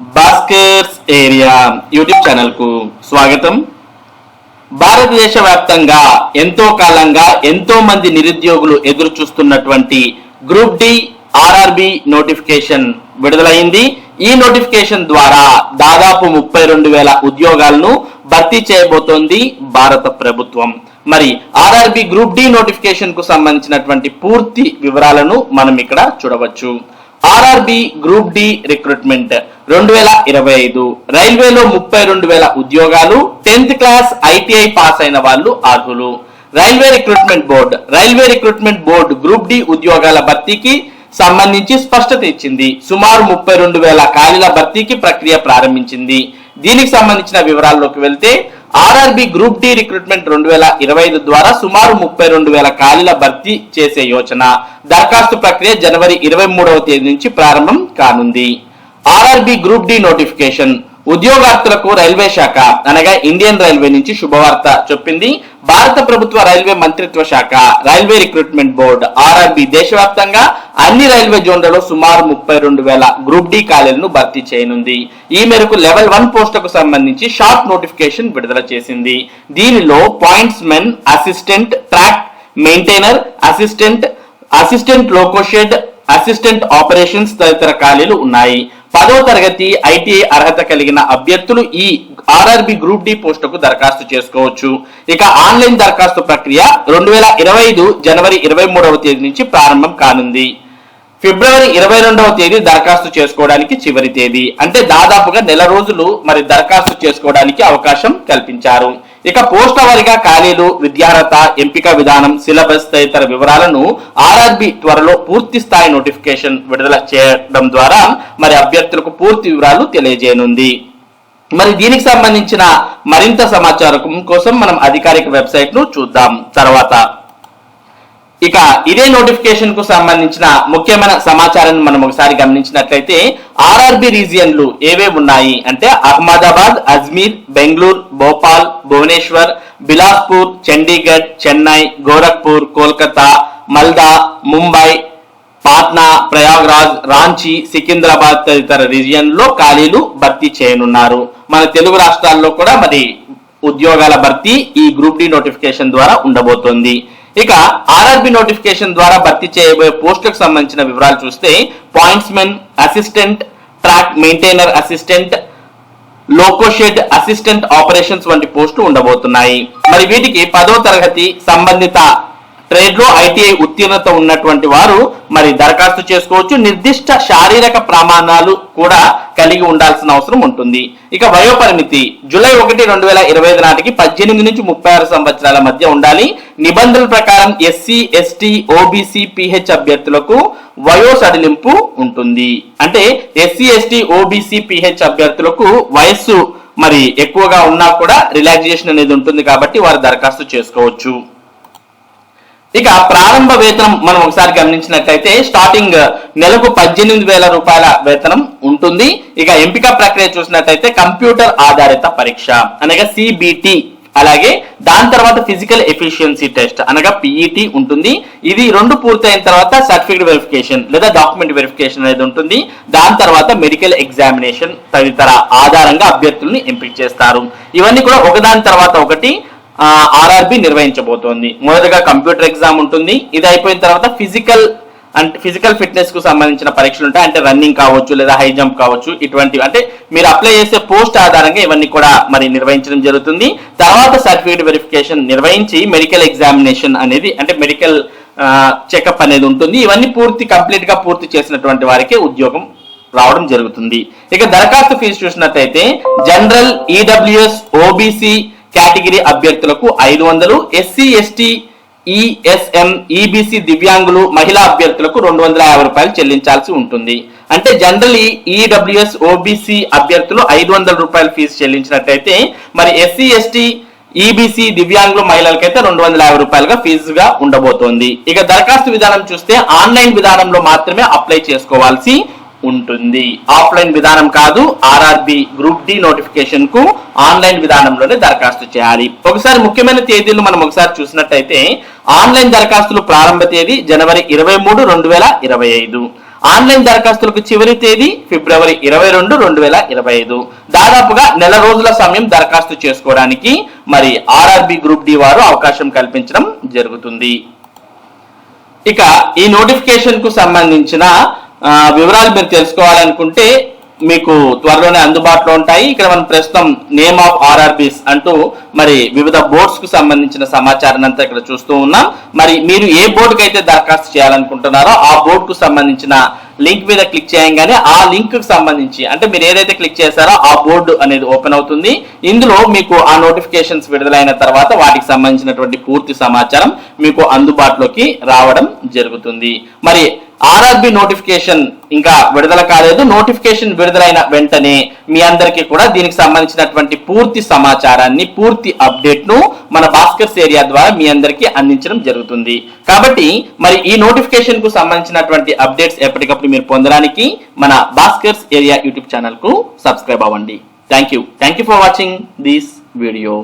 Bhaskar's area YouTube ఛానల్కు స్వాగతం. భారతదేశ వ్యాప్తంగా ఎంతో కాలంగా ఎంతో మంది నిరుద్యోగులు ఎదురు చూస్తున్నటువంటి గ్రూప్ డి ఆర్ఆర్బి నోటిఫికేషన్ విడుదలైంది. ఈ నోటిఫికేషన్ ద్వారా దాదాపు ముప్పై రెండు వేల ఉద్యోగాలను భర్తీ చేయబోతోంది భారత ప్రభుత్వం. మరి ఆర్ఆర్బి గ్రూప్ డి నోటిఫికేషన్కు సంబంధించినటువంటి పూర్తి వివరాలను మనం ఇక్కడ చూడవచ్చు. ఆర్ఆర్బి గ్రూప్ డి రిక్రూట్మెంట్ రెండు వేల ఇరవై ఐదు. రైల్వేలో ముప్పై రెండు వేల ఉద్యోగాలు టెన్త్ క్లాస్ ఐటీఐ పాస్ అయిన వాళ్ళు అర్హులు. Railway recruitment board. Railway recruitment board group D ఉద్యోగాల భర్తీకి సంబంధించి స్పష్టత ఇచ్చింది. సుమారు ముప్పై రెండు వేల ఖాళీల భర్తీకి ప్రక్రియ ప్రారంభించింది. దీనికి సంబంధించిన వివరాల్లోకి వెళ్తే ఆర్ఆర్బి గ్రూప్ డి రిక్రూట్మెంట్ రెండు వేల ఇరవై ఐదు ద్వారా సుమారు ముప్పై రెండు వేల ఖాళీల భర్తీ చేసే యోచన. దరఖాస్తు ప్రక్రియ జనవరి ఇరవై మూడవ తేదీ నుంచి ప్రారంభం కానుంది. RRB group D notification. ఉద్యోగార్థులకు railway శాఖ అనగా ఇండియన్ రైల్వే నుంచి శుభవార్త చెప్పింది. భారత ప్రభుత్వ రైల్వే మంత్రిత్వ శాఖ రైల్వే రిక్రూట్మెంట్ బోర్డు ఆర్ఆర్బి దేశవ్యాప్తంగా అన్ని రైల్వే జోన్లలో సుమారు ముప్పై రెండు వేల గ్రూప్ డి ఖాళీలను భర్తీ చేయనుంది. ఈ మేరకు లెవెల్ వన్ పోస్టుకు సంబంధించి షార్ట్ నోటిఫికేషన్ విడుదల చేసింది. దీనిలో points men assistant track maintainer assistant assistant loco shed assistant operations తదితర ఖాళీలు ఉన్నాయి. పదో తరగతి ఐటీఐ అర్హత కలిగిన అభ్యర్థులు ఈ ఆర్ఆర్బి గ్రూప్ డి పోస్టుకు దరఖాస్తు చేసుకోవచ్చు. ఇక ఆన్లైన్ దరఖాస్తు ప్రక్రియ రెండు వేల ఇరవై ఐదు జనవరి ఇరవై మూడవ తేదీ నుంచి ప్రారంభం కానుంది. ఫిబ్రవరి ఇరవై రెండవ తేదీ దరఖాస్తు చేసుకోవడానికి చివరి తేదీ. అంటే దాదాపుగా నెల రోజులు మరి దరఖాస్తు చేసుకోవడానికి అవకాశం కల్పించారు. ఇక పోస్టుల వారిగా ఖాళీలు విద్యార్హత ఎంపిక విధానం సిలబస్ తదితర వివరాలను ఆర్ఆర్బి త్వరలో పూర్తి స్థాయి నోటిఫికేషన్ విడుదల చేయడం ద్వారా మరి అభ్యర్థులకు పూర్తి వివరాలు తెలియజేయనుంది. మరి దీనికి సంబంధించిన మరింత సమాచారం కోసం మనం అధికారిక వెబ్సైట్ను చూద్దాం. తర్వాత ఇక ఇదే నోటిఫికేషన్కు సంబంధించిన ముఖ్యమైన సమాచారాన్ని మనం ఒకసారి గమనించినట్లయితే ఆర్ఆర్బి రీజియన్లు ఏవే ఉన్నాయి అంటే అహ్మదాబాద్ అజ్మీర్ బెంగళూరు భోపాల్ భువనేశ్వర్ బిలాస్పూర్ చండీగఢ్ చెన్నై గోరఖ్పూర్ కోల్కతా మల్దా ముంబై పాట్నా ప్రయాగ్రాజ్ రాంచీ సికింద్రాబాద్ తదితర రీజియన్లో ఖాళీలు భర్తీ చేయనున్నారు. మన తెలుగు రాష్ట్రాల్లో కూడా మరి ఉద్యోగాల భర్తీ ఈ గ్రూప్ డి నోటిఫికేషన్ ద్వారా ఉండబోతోంది. ఇక ఆర్ఆర్బి నోటిఫికేషన్ ద్వారా భర్తీ చేయబోయే పోస్టులకు సంబంధించిన వివరాలు చూస్తే points men assistant track maintainer assistant loco shed assistant operations వంటి పోస్టులు ఉండబోతున్నాయి. మరి వీటికి పదో తరగతి సంబంధిత ట్రేడ్లో ఐటీఐ ఉత్తీర్ణత ఉన్నటువంటి వారు మరి దరఖాస్తు చేసుకోవచ్చు. నిర్దిష్ట శారీరక ప్రమాణాలు కూడా కలిగి ఉండాల్సిన అవసరం ఉంటుంది. ఇక వయోపరిమితి. జూలై ఒకటి రెండు వేల ఇరవై ఐదు నాటికి పద్దెనిమిది నుంచి ముప్పై ఆరు సంవత్సరాల మధ్య ఉండాలి. నిబంధనల ప్రకారం ఎస్సీ ఎస్టీ ఓబీసీ పిహెచ్ అభ్యర్థులకు వయో సడలింపు ఉంటుంది. అంటే ఎస్సీ ఎస్టీ ఓబీసీ పిహెచ్ అభ్యర్థులకు వయస్సు మరి ఎక్కువగా ఉన్నా కూడా రిలాక్సేషన్ అనేది ఉంటుంది కాబట్టి వారు దరఖాస్తు చేసుకోవచ్చు. ఇక ప్రారంభ వేతనం మనం ఒకసారి గమనించినట్లయితే స్టార్టింగ్ uh, నెలకు పద్దెనిమిది వేల రూపాయల వేతనం ఉంటుంది. ఇక ఎంపిక ప్రక్రియ చూసినట్లయితే కంప్యూటర్ ఆధారిత పరీక్ష అనగా సిబిటి అలాగే దాని తర్వాత ఫిజికల్ ఎఫిషియన్సీ టెస్ట్ అనగా పిఈటి ఉంటుంది. ఇది రెండు పూర్తయిన తర్వాత సర్టిఫికేట్ వెరిఫికేషన్ లేదా డాక్యుమెంట్ వెరిఫికేషన్ అనేది ఉంటుంది. దాని తర్వాత మెడికల్ ఎగ్జామినేషన్ తదితర ఆధారంగా అభ్యర్థుల్ని ఎంపిక చేస్తారు. ఇవన్నీ కూడా ఒకదాని తర్వాత ఒకటి ఆర్ఆర్బి నిర్వహించబోతోంది. మొదటగా కంప్యూటర్ ఎగ్జామ్ ఉంటుంది. ఇది అయిపోయిన తర్వాత ఫిజికల్ అంటే ఫిజికల్ ఫిట్నెస్కు సంబంధించిన పరీక్షలు ఉంటాయి. అంటే రన్నింగ్ కావచ్చు లేదా హై జంప్ కావచ్చు ఇటువంటివి. అంటే మీరు అప్లై చేసే పోస్ట్ ఆధారంగా ఇవన్నీ కూడా మరి నిర్వహించడం జరుగుతుంది. తర్వాత సర్టిఫికేట్ వెరిఫికేషన్ నిర్వహించి మెడికల్ ఎగ్జామినేషన్ అనేది అంటే మెడికల్ చెకప్ అనేది ఉంటుంది. ఇవన్నీ పూర్తి కంప్లీట్గా పూర్తి చేసినటువంటి వారికి ఉద్యోగం రావడం జరుగుతుంది. ఇక దరఖాస్తు ఫీజు చూసినట్టయితే జనరల్ ఈడబ్ల్యూఎస్ ఓబీసీ కేటగిరీ అభ్యర్థులకు ఐదు వందలు ఎస్సీ ఎస్టీ ఈఎస్ఎం ఈబీసీ దివ్యాంగులు మహిళా అభ్యర్థులకు రెండు వందల యాభై రూపాయలు చెల్లించాల్సి ఉంటుంది. అంటే జనరల్ ఈడబ్ల్యూఎస్ ఓబీసీ అభ్యర్థులు ఐదు వందల రూపాయలు ఫీజు చెల్లించినట్టయితే మరి ఎస్సీ ఎస్టీ ఈబీసీ దివ్యాంగులు మహిళలకైతే రెండు వందల యాభై రూపాయలుగా ఫీజుగా ఉండబోతోంది. ఇక దరఖాస్తు విధానం చూస్తే ఆన్లైన్ విధానంలో మాత్రమే అప్లై చేసుకోవాల్సి ఉంటుంది. ఆఫ్లైన్ విధానం కాదు ఆర్ఆర్బి గ్రూప్ డి నోటిఫికేషన్కు ఆన్లైన్ విధానంలోనే దరఖాస్తు చేయాలి. ఒకసారి ముఖ్యమైన తేదీలు మనం ఒకసారి చూసినట్టయితే ఆన్లైన్ దరఖాస్తులు ప్రారంభ తేదీ జనవరి ఇరవై మూడు రెండు వేల ఇరవై ఐదు. ఆన్లైన్ దరఖాస్తులకు చివరి తేదీ ఫిబ్రవరి ఇరవై రెండు రెండు వేల ఇరవై ఐదు. దాదాపుగా నెల రోజుల సమయం దరఖాస్తు చేసుకోవడానికి మరి ఆర్ఆర్బి గ్రూప్ డి వారు అవకాశం కల్పించడం జరుగుతుంది. ఇక ఈ నోటిఫికేషన్కు సంబంధించిన వివరాలు మీరు తెలుసుకోవాలనుకుంటే మీకు త్వరలోనే అందుబాటులో ఉంటాయి. ఇక్కడ మనం ప్రస్తుతం నేమ్ ఆఫ్ ఆర్ఆర్బీస్ అంటూ మరి వివిధ బోర్డ్స్కు సంబంధించిన సమాచారం అంతా ఇక్కడ చూస్తూ ఉన్నాం. మరి మీరు ఏ బోర్డుకి అయితే దరఖాస్తు చేయాలనుకుంటున్నారో ఆ బోర్డు కు సంబంధించిన లింక్ మీద క్లిక్ చేయగానే ఆ లింక్కు సంబంధించి అంటే మీరు ఏదైతే క్లిక్ చేశారో ఆ బోర్డు అనేది ఓపెన్ అవుతుంది. ఇందులో మీకు ఆ నోటిఫికేషన్స్ విడుదలైన తర్వాత వాటికి సంబంధించినటువంటి పూర్తి సమాచారం మీకు అందుబాటులోకి రావడం జరుగుతుంది. మరి ఆర్ఆర్బి నోటిఫికేషన్ ఇంకా విడుదల కాలేదు. నోటిఫికేషన్ విడుదలైన వెంటనే మీ అందరికీ కూడా దీనికి సంబంధించినటువంటి పూర్తి సమాచారాన్ని పూర్తి అప్డేట్ను మన భాస్కర్స్ ఏరియా ద్వారా మీ అందరికీ అందించడం జరుగుతుంది. కాబట్టి మరి ఈ నోటిఫికేషన్కు సంబంధించినటువంటి అప్డేట్స్ ఎప్పటికప్పుడు మీరు పొందడానికి మన భాస్కర్స్ ఏరియా యూట్యూబ్ ఛానల్కు సబ్స్క్రైబ్ అవ్వండి. Thank you. Thank you for watching this video.